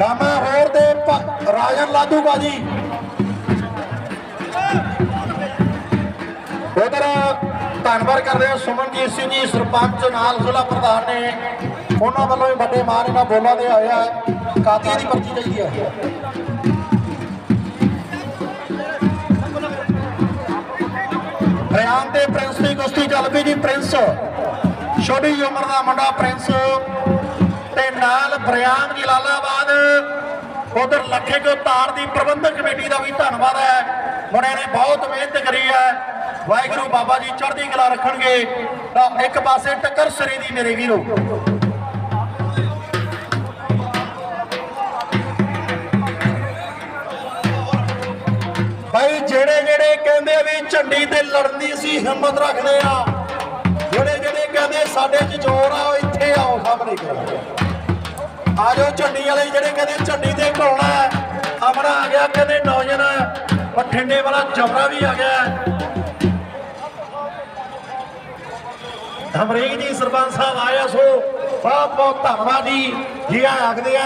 ਗਾਮਾ ਹੋਰ ਦੇ ਰਾਜਨ ਲਾਦੂਗਾ ਬਾਜੀ। ਉਧਰ ਧੰਨਵਾਦ ਕਰਦੇ ਹਾਂ ਸੁਮਨਜੀਤ ਸਿੰਘ ਜੀ, ਸਰਪੰਚ ਨਾਲ ਜ਼ਿਲ੍ਹਾ ਪ੍ਰਧਾਨ ਨੇ ਉਹਨਾਂ ਵੱਲੋਂ ਵੀ ਵੱਡੇ ਮਾਨ ਇਹਨਾਂ ਬੋਲਾਂ ਦੇ ਆਇਆ ਕਾਤੀਆਂ ਦੀ ਪਰਚੀ ਚਾਹੀਦੀ ਹੈ। ਰਿਆਨ ਦੇ ਪ੍ਰਿੰਸ ਦੀ ਕੁਸ਼ਤੀ ਚੱਲ ਪਈ ਜੀ, ਪ੍ਰਿੰਸ। ਛੋਟੀ ਉਮਰ ਦਾ ਮੁੰਡਾ ਪ੍ਰਿੰਸ। ਤੇ ਨਾਲ ਬਰਿਆਮ ਜਲਾਲਾਬਾਦ, ਉਧਰ ਲੱਖੇ ਕੋ ਤਾਰ ਦੀ ਪ੍ਰਬੰਧਕ ਕਮੇਟੀ ਦਾ ਵੀ ਧੰਨਵਾਦ ਹੈ। ਮੁੰਡੇ ਨੇ ਬਹੁਤ ਮਿਹਨਤ ਕਰੀ ਹੈ। ਵਾਹਿਗੁਰੂ ਬਾਬਾ ਜੀ ਚੜ੍ਹਦੀ ਕਲਾ ਰੱਖਣਗੇ। ਤਾਂ ਇੱਕ ਪਾਸੇ ਟੱਕਰ ਸਰੀ ਦੀ ਮੇਰੇ ਵੀਰੋ। ਭਾਈ ਜਿਹੜੇ ਜਿਹੜੇ ਕਹਿੰਦੇ ਵੀ ਝੰਡੀ ਤੇ ਲੜਨ ਦੀ ਅਸੀਂ ਹਿੰਮਤ ਰੱਖਦੇ ਆ, ਜਿਹੜੇ ਜਿਹੜੇ ਕਹਿੰਦੇ ਸਾਡੇ 'ਚ ਜ਼ੋਰ ਆ, ਉਹ ਇੱਥੇ ਆਓ, ਸਾਹਮਣੇ ਕਰੋ। ਆ ਜਾਓ ਝੰਡੀ ਵਾਲੇ ਜਿਹੜੇ ਕਹਿੰਦੇ ਝੰਡੀ ਤੇ ਘੋਲਣਾ ਅਮਰਾ ਆ ਗਿਆ ਕਹਿੰਦੇ ਨੌਜਵਾਨ। ਬਠਿੰਡੇ ਵਾਲਾ ਜਬਰਾ ਵੀ ਆ ਗਿਆ। ਹਮਰੀਕ ਜੀ, ਸਰਪੰਚ ਸਾਹਿਬ ਆਇਆ ਸੋ ਬਹੁਤ ਬਹੁਤ ਧੰਨਵਾਦ ਜੀ। ਜੀ ਆਖਦੇ ਆ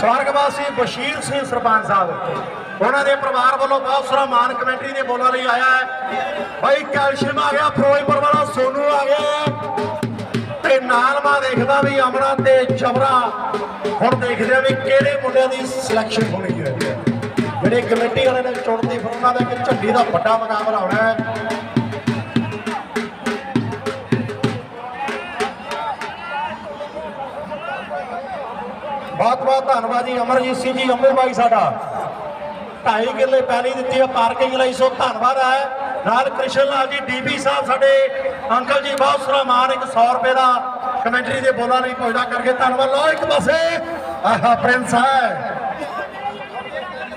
ਸਵਰਗਵਾਸੀ ਬਸ਼ੀਰ ਸਿੰਘ ਸਰਪੰਚ ਸਾਹਿਬ। ਉਹਨਾਂ ਦੇ ਪਰਿਵਾਰ ਵੱਲੋਂ ਬਹੁਤ ਸਾਰਾ ਮਾਨ ਕਮੇਟੀ ਦੇ ਬੋਲਾਂ ਲਈ ਆਇਆ ਹੈ। ਭਾਈ ਕੈਲਸ਼ੀਅਮ ਆ ਗਿਆ, ਫਿਰੋਜ਼ਪੁਰ ਵਾਲਾ ਸੋਨੂ ਆ ਗਿਆ ਤੇ ਨਾਲ ਮੈਂ ਦੇਖਦਾ ਵੀ ਅਮਰਾ ਤੇ ਚਮਰਾ ਹੁਣ ਦੇਖਦੇ ਆ ਵੀ ਕਿਹੜੇ ਮੁੰਡਿਆਂ ਦੀ ਸਿਲੈਕਸ਼ਨ ਹੋਣੀ ਹੈ। ਜਿਹੜੇ ਕਮੇਟੀ ਵਾਲੇ ਨੇ ਚੁਣਦੇ ਫਿਰ ਉਹਨਾਂ ਦਾ ਇੱਕ ਝੰਡੀ ਦਾ ਵੱਡਾ ਮੁਕਾਬਲਾ ਹੋਣਾ ਹੈ। ਬਹੁਤ ਬਹੁਤ ਧੰਨਵਾਦ ਜੀ, ਅਮਰਜੀਤ ਸਿੰਘ ਜੀ ਅੰਮ੍ਰਿਤ ਬਾਈ ਸਾਡਾ। ਢਾਈ ਕਿੱਲੇ ਪਹਿਲੀ ਦਿੱਤੀ ਹੈ ਪਾਰਕਿੰਗ ਲਈ, ਸੋ ਧੰਨਵਾਦ ਹੈ ਨਾਲ ਕ੍ਰਿਸ਼ਨ ਲਾਲ ਜੀ ਡੀਪੀ ਸਾਹਿਬ ਸਾਡੇ ਅੰਕਲ ਜੀ, ਬਹੁਤ ਸਾਰਾ ਇੱਕ 100 ਰੁਪਏ ਦਾ ਕਮੈਂਟਰੀ ਦੇ ਬੋਲਾਂ ਲਈ ਪੁੱਜਦਾ ਕਰਕੇ ਧੰਨਵਾਦ। ਲਓ ਇੱਕ ਪਾਸੇ, ਆਹਾ, ਪ੍ਰਿੰਸ ਹੈ।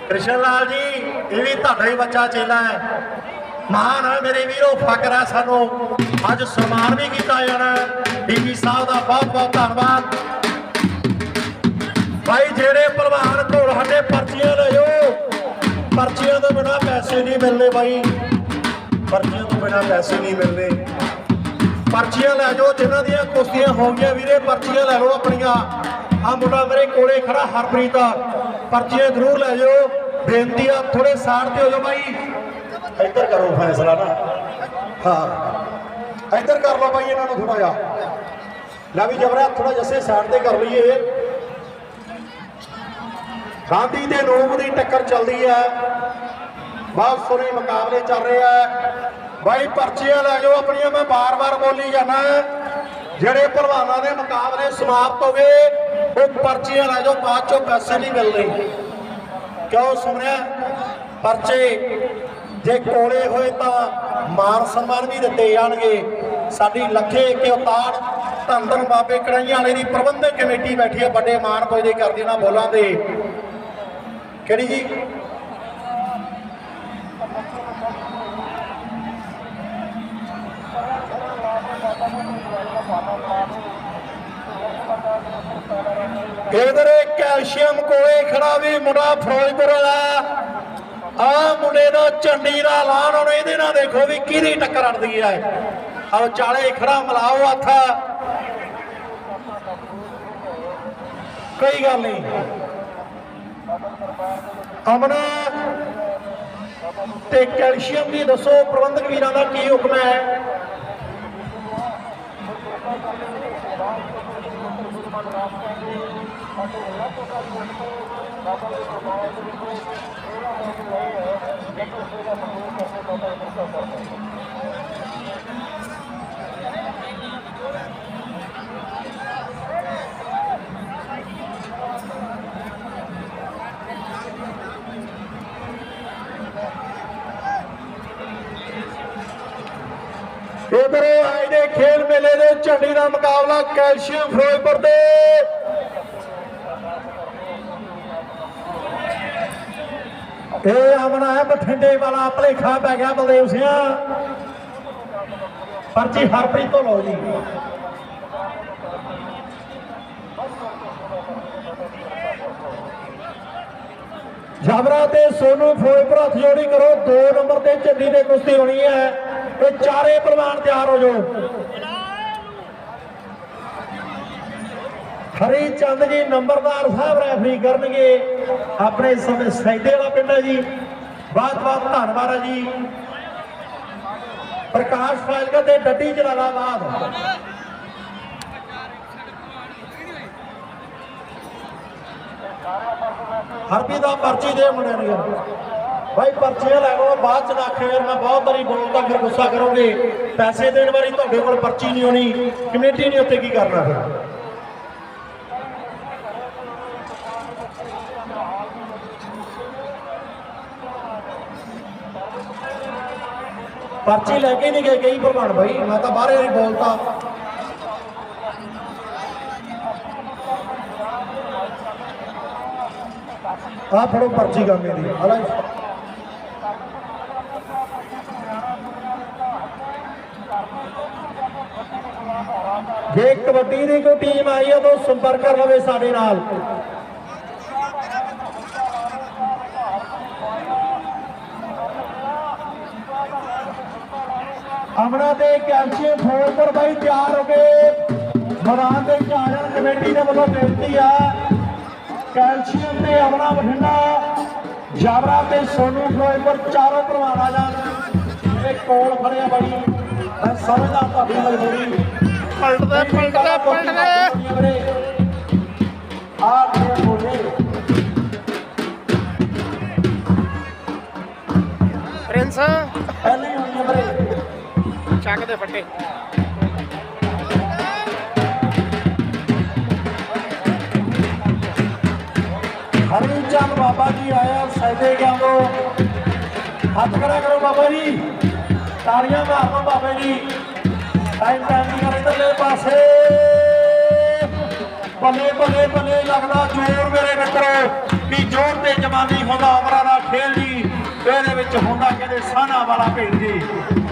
ਕ੍ਰਿਸ਼ਨ ਲਾਲ ਜੀ, ਇਹ ਵੀ ਤੁਹਾਡਾ ਹੀ ਬੱਚਾ ਚੇਲਾ ਹੈ। ਮਹਾਨ ਹੈ ਮੇਰੇ ਵੀਰੋ ਫਕਰ ਹੈ ਸਾਨੂੰ। ਅੱਜ ਸਨਮਾਨ ਵੀ ਕੀਤਾ ਜਾਣਾ ਡੀਪੀ ਸਾਹਿਬ ਦਾ ਬਹੁਤ ਬਹੁਤ ਧੰਨਵਾਦ। ਭਾਈ ਜਿਹੜੇ ਭਲਵਾਨ ਕੋਲ ਸਾਡੇ ਪਰਚੀਆਂ ਲੈ ਜਾਓ। ਪਰਚੀਆਂ ਤੋਂ ਬਿਨਾ ਪੈਸੇ ਨਹੀਂ ਮਿਲਨੇ ਬਾਈ ਪਰਚੀਆਂ ਤੋਂ ਬਿਨਾ ਪੈਸੇ ਨਹੀਂ ਮਿਲਨੇ ਪਰਚੀਆਂ ਲੈ ਜਾਓ, ਜਿਨ੍ਹਾਂ ਦੀਆਂ ਕੁਸ਼ਤੀਆਂ ਹੋ ਗਈਆਂ ਵੀਰੇ, ਪਰਚੀਆਂ ਲੈ ਲਓ ਆਪਣੀਆਂ। ਆ ਮੁੰਡਾ ਮੇਰੇ ਕੋਲੇ ਖੜਾ, ਹਰਪ੍ਰੀਤ। ਆ ਪਰਚੀਆਂ ਜ਼ਰੂਰ ਲੈ ਜਾਓ। ਬੇਨਤੀ ਆ ਥੋੜੇ ਸਾੜ ਤੇ ਹੋ ਜਾਓ ਬਾਈ ਇੱਧਰ ਕਰੋ ਫੈਸਲਾ ਨਾ। ਹਾਂ। ਇੱਧਰ ਕਰ ਲਓ ਬਾਈ ਇਹਨਾਂ ਨੂੰ ਥੋੜਾ ਜਿਹਾ। ਲੈ ਵੀ ਜਬਰਾ ਥੋੜਾ ਜੱਸੇ ਸਾਈਡ ਤੇ ਕਰ ਲਈਏ। ਗਾਂਧੀ ਦੇ ਨੂਮ ਦੀ ਟੱਕਰ ਚੱਲਦੀ ਹੈ। ਬਹੁਤ ਸੋਹਣੇ ਮੁਕਾਬਲੇ ਚੱਲ ਰਹੇ ਆ ਬਾਈ ਪਰਚੀਆਂ ਲੈ ਜਾਓ ਆਪਣੀਆਂ, ਮੈਂ ਬਾਰ-ਬਾਰ ਬੋਲੀ ਜਾਣਾ ਜਿਹੜੇ ਭਲਵਾਨਾਂ ਦੇ ਮੁਕਾਬਲੇ ਸਮਾਪਤ ਹੋ ਗਏ, ਉਹ ਪਰਚੀਆਂ ਲੈ ਜਾਓ, ਬਾਅਦ ਚੋਂ ਪੈਸੇ ਨਹੀਂ ਮਿਲਦੇ। ਕਿਉਂ ਸੁਣਿਆ? ਪਰਚੇ ਜੇ ਕੋਲੇ ਹੋਏ ਤਾਂ ਮਾਨ ਸਨਮਾਨ ਵੀ ਦਿੱਤੇ ਜਾਣਗੇ। ਸਾਡੀ ਲੱਖੇ ਕੇ ਉਤਾਰ ਧੰਨ ਧੰਨ ਬਾਬੇ ਕੜਾਈਆਂ ਵਾਲੇ ਦੀ ਪ੍ਰਬੰਧਕ ਕਮੇਟੀ ਬੈਠੀ ਹੈ, ਵੱਡੇ ਮਾਨ ਪੁੱਜਦੇ ਕਰਦੀ ਨਾ ਬੋਲਾਂ ਦੇ ਕਿਹੜੀ ਜੀ? ਇਧਰ ਕੈਲਸ਼ੀਅਮ ਕੋਲੇ ਖੜਾ ਵੀ ਮੁੰਡਾ ਫਿਰੋਜ਼ਪੁਰ ਵਾਲਾ। ਆ ਮੁੰਡੇ ਦਾ ਝੰਡੀ ਦਾ ਐਲਾਨ ਹੁਣ ਇਹਦੇ ਨਾਲ ਦੇਖੋ ਵੀ ਕਿਹਦੀ ਟੱਕਰ ਅੜਦੀ ਹੈ ਆਓ ਚਾਲੇ ਖੜਾ ਮਲਾਓ ਹੱਥ। ਕੋਈ ਗੱਲ ਨਹੀਂ। ਅਮਨ ਤੇ ਕੈਲਸ਼ੀਅਮ ਦੀ ਦੱਸੋ ਪ੍ਰਬੰਧਕ ਵੀਰਾਂ ਦਾ ਕੀ ਹੁਕਮ ਹੈ ਇਧਰ ਆਏ ਖੇਲ ਮੇਲੇ ਦੇ ਝੰਡੀ ਦਾ ਮੁਕਾਬਲਾ ਕੈਲਸ਼ੀਅਮ ਫਿਰੋਜ਼ਪੁਰ ਦੇ। ਇਹ ਆਮਣਾ ਹੈ, ਬਠਿੰਡੇ ਵਾਲਾ ਭਲੇਖਾ ਪੈ ਗਿਆ ਬਲਦੇਵ ਸਿੰਘ। ਪਰਚੀ ਹਰਪ੍ਰੀਤ ਤੋਂ ਲਓ ਜੀ। ਜਬਰਾ ਤੇ ਸੋਨੂ ਫਿਰੋਜ਼ਪੁਰ ਹੱਥ ਜੋੜੀ ਕਰੋ। 2 ਨੰਬਰ ਤੇ ਝੰਡੀ ਤੇ ਕੁਸ਼ਤੀ ਹੋਣੀ ਹੈ। ਇਹ ਚਾਰੇ ਪਹਿਲਵਾਨ ਤਿਆਰ ਹੋ ਜਾਓ। ਹਰੀ ਚੰਦ ਜੀ ਨੰਬਰਦਾਰ ਸਾਹਿਬ ਰੈਫਰੀ ਕਰਨਗੇ। ਆਪਣੇ ਸਮੇਂ ਸੈਦੇ ਵਾਲਾ ਪਿੰਡ ਹੈ ਜੀ। ਬਹੁਤ ਬਹੁਤ ਧੰਨਵਾਦ ਹੈ ਜੀ। ਪ੍ਰਕਾਸ਼ ਫਾਇਲਕਾ ਤੇ ਡੱਡੀ ਜਲਾਲਾਬਾਦ। ਹਰਪੀ ਦਾ ਪਰਚੀ ਦੇ ਮੁੰਡੇ ਨੇ। ਯਾਰ ਭਾਈ ਪਰਚੀਆਂ ਲੈ ਲਓ, ਬਾਅਦ ਚ ਨਾ ਆਖਿਓ ਮੈਂ ਬਹੁਤ ਵਾਰੀ ਬੋਲਦਾ, ਫਿਰ ਗੁੱਸਾ ਕਰੋਗੇ। ਪੈਸੇ ਦੇਣ ਵਾਰੀ ਤੁਹਾਡੇ ਕੋਲ ਪਰਚੀ ਨਹੀਂ ਹੋਣੀ। ਕਮੇਟੀ ਨੇ ਉੱਤੇ ਕੀ ਕਰਨਾ ਫਿਰ? ਪਰਚੀ ਲੈ ਕੇ ਨਹੀਂ ਗਏ ਕਈ ਪ੍ਰਧਾਨ ਬਾਈ, ਮੈਂ ਤਾਂ ਬਾਹਰ ਹੀ ਬੋਲਤਾ। ਆ ਫੜੋ ਪਰਚੀ ਗਾਮੇ ਦੀ ਹਲਾ ਜੇ ਕਬੱਡੀ ਦੀ ਕੋਈ ਟੀਮ ਆਈ ਹੈ ਤਾਂ ਸੰਪਰਕ ਕਰ ਲਵੇ ਸਾਡੇ ਨਾਲ। ਅਮਨਾ ਤੇ ਕੈਲਸ਼ੀਅਮ ਫੋਲਪੁਰ ਬਾਈ ਤਿਆਰ ਹੋ ਗਏ। ਮੈਦਾਨ ਦੇ ਝਾੜਨ ਕਮੇਟੀ ਦੇ ਵੱਲੋਂ ਬੇਨਤੀ ਆ ਕੈਲਸ਼ੀਅਮ ਤੇ ਅਮਨਾ ਬਠਿੰਡਾ ਜਾਬਰਾ ਤੇ ਸੋਨੂ ਫਲੋਇਪੁਰ ਚਾਰੋਂ ਆ ਜਾਣ। ਇਹ ਕੋਲ ਫੜਿਆ ਬਾਈ। ਮੈਂ ਸਮਝਦਾ ਤੁਹਾਡੀ ਮਜਬੂਰੀ। ਪਲਟਦੇ ਪਲਟਦੇ ਪਲਟਦੇ। ਆ ਤੇ ਬੋਲੇ। ਪ੍ਰਿੰਸ। ਚੱਕ ਦੇ ਫੱਟੇ। ਹਰੀ ਚੰਦ ਬਾਬਾ ਜੀ ਆਇਆ ਸੈਦੇ ਗਿਆ ਤੋਂ ਹੱਥ ਖੜਾ ਕਰੋ ਬਾਬਾ ਜੀ। ਤਾੜੀਆਂ ਮਾਰੋ ਬਾਬਾ ਜੀ। ਟਾਈਮ ਟਾਈਮ ਦੀ ਕਰ ਇਧਰਲੇ ਪਾਸੇ। ਬੱਲੇ ਬੱਲੇ ਬੱਲੇ ਲੱਗਦਾ ਜ਼ੋਰ ਮੇਰੇ ਮਿੱਤਰੋ ਵੀ ਜ਼ੋਰ ਤੇ ਜਵਾਨੀ ਹੁੰਦਾ ਉਮਰਾਂ ਦਾ ਖੇਲ ਜੀ। ਇਹਦੇ ਵਿੱਚ ਹੁੰਦਾ ਕਹਿੰਦੇ ਸਾਨਾ ਵਾਲਾ ਭੇਡ ਜੀ।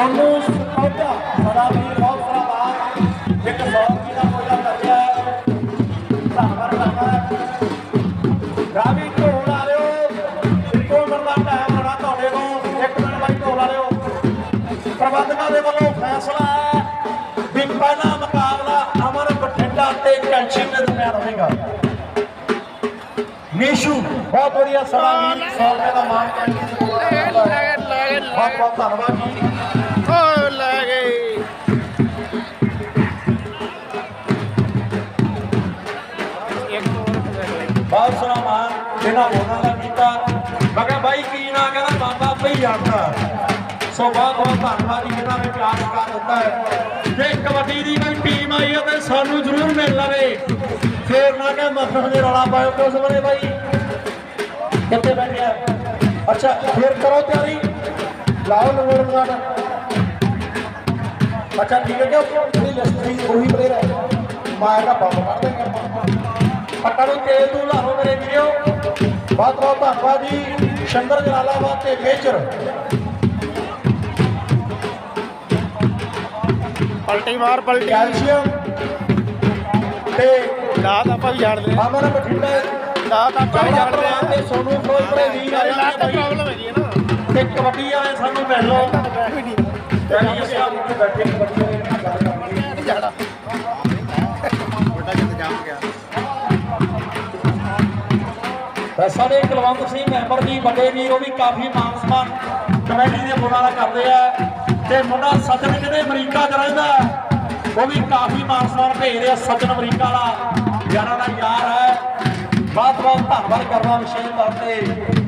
ਸੋਨੂ ਸੋਡਾ ਸਾਡਾ ਵੀਰ ਬਹੁਤ ਸਾਰਾ ਬਾਤ ਇੱਕ 100 ਰੁਪਏ ਦਾ ਮੋਜਾ ਧੰਨਵਾਦ ਕਰਦਾ ਹੈ ਰਾਵੀ ਢੋਲ ਆ ਲਿਓ ਇੱਕੋ ਮਿੰਟ ਦਾ ਟਾਈਮ ਹੋਣਾ ਤੁਹਾਡੇ ਕੋਲ। ਇੱਕ ਮਿੰਟ ਬਾਈ ਢੋਲ ਆ ਲਿਓ ਪ੍ਰਬੰਧਕਾਂ ਦੇ ਵੱਲੋਂ ਫੈਸਲਾ ਹੈ ਵੀ ਪਹਿਲਾ ਮੁਕਾਬਲਾ ਅਮਰ ਬਠਿੰਡਾ ਤੇ ਕੈਲਸ਼ੀਅਮ ਦੇ ਦਰਮਿਆਨ ਹੋਵੇਗਾ। ਨੀਸ਼ੂ ਬਹੁਤ ਵਧੀਆ ਵੀਰ 100 ਰੁਪਏ ਦਾ ਮਾਨ। ਲੈ ਬਹੁਤ ਬਹੁਤ ਧੰਨਵਾਦ ਜੀ। ਸੋ ਬਹੁਤ ਬਹੁਤ ਧੰਨਵਾਦ ਜੀ ਇਹਨਾਂ ਨੇ ਪਿਆਰ ਕਰ ਦਿੱਤਾ ਹੈ। ਜੇ ਕਬੱਡੀ ਦੀ ਕੋਈ ਟੀਮ ਆਈ ਹੈ ਤੇ ਸਾਨੂੰ ਜ਼ਰੂਰ ਮਿਲ ਲਵੇ। ਫੇਰ ਨਾ ਕਿ ਮੱਥਾ ਦੇ ਰੌਲਾ ਪਾਇਓ ਕਿਉਂ ਸਮਝੇ ਬਾਈ, ਕਿੱਥੇ ਬੈਠਿਆ ਅੱਛਾ, ਫੇਰ ਕਰੋ ਤਿਆਰੀ। ਲਾਓ ਨੰਬਰ ਬਣਾ ਅੱਛਾ, ਠੀਕ ਹੈ ਕਿ ਉਹਦੀ ਲਿਸਟ ਦੀ ਉਹੀ ਪਲੇਅਰ ਹੈ? ਮੈਂ ਦਾ ਬੰਬ ਕਰ ਦੇਗਾ ਪੱਟਾ ਨੂੰ ਤੇਲ ਤੂੰ ਲਾਹੋ ਮੇਰੇ ਵੀਰੋ। ਬਹੁਤ ਬਹੁਤ ਧੰਨਵਾਦ ਜੀ। ਸ਼ੰਕਰ ਜਲਾਲਾਬਾਦ ਤੇ ਮੇਜਰ ਪਲਟੀ ਮਾਰ ਪਲਟੀ। ਕੈਲਸ਼ੀਅਮ ਤੇ ਦਾਤ ਆਪਾਂ ਵੀ ਜਾਣਦੇ ਆ ਅਮਰ ਬਠਿੰਡਾ ਦਾਤ ਆਪਾਂ ਵੀ ਜਾਣਦੇ ਆ ਤੇ ਸੋਨੂ ਫਿਰੋਜ਼ਪੁਰੇ ਵੀਰ ਆ ਲੱਤ ਜਾਂਦੇ ਪ੍ਰੋਬਲਮ ਹੈਗੀ ਹੈ ਨਾ। ਤੇ ਕਬੱਡੀ ਵਾਲੇ ਸਾਨੂੰ ਮਿਲ ਨਹੀਂ। ਤੇ ਅਸੀਂ ਆਪ ਇੱਥੇ ਬੈਠੇ ਕਬੱਡੀ ਵਾਲੇ ਨਾਲ ਗੱਲ ਕਰਾਂਗੇ ਨਹੀਂ ਜਾਣਾ। ਵੱਡਾ ਕਿਤੇ ਜਾਮ ਗਿਆ। ਤਾਂ ਸਾਡੇ ਕੁਲਵੰਤ ਸਿੰਘ ਮੈਂਬਰ ਜੀ ਵੱਡੇ ਵੀਰ ਉਹ ਵੀ ਕਾਫੀ ਮਾਨ ਸਨਮਾਨ ਕਮੇਟੀ ਦੇ ਮੁੰਡਾ ਦਾ ਕਰਦੇ ਆ ਤੇ ਮੁੰਡਾ ਸੱਜਣ ਕਿਤੇ ਅਮਰੀਕਾ ਚ ਰਹਿੰਦਾ ਉਹ ਵੀ ਕਾਫੀ ਮਾਨਸਮਾਨ ਭੇਜ ਰਿਹਾ ਸੱਜਣ ਅਮਰੀਕਾ ਵਾਲਾ। ਯਾਰਾਂ ਦਾ ਯਾਰ ਹੈ। ਬਹੁਤ ਬਹੁਤ ਧੰਨਵਾਦ ਕਰਦਾ ਵਿਸ਼ੇਸ਼ ਤੌਰ ਤੇ।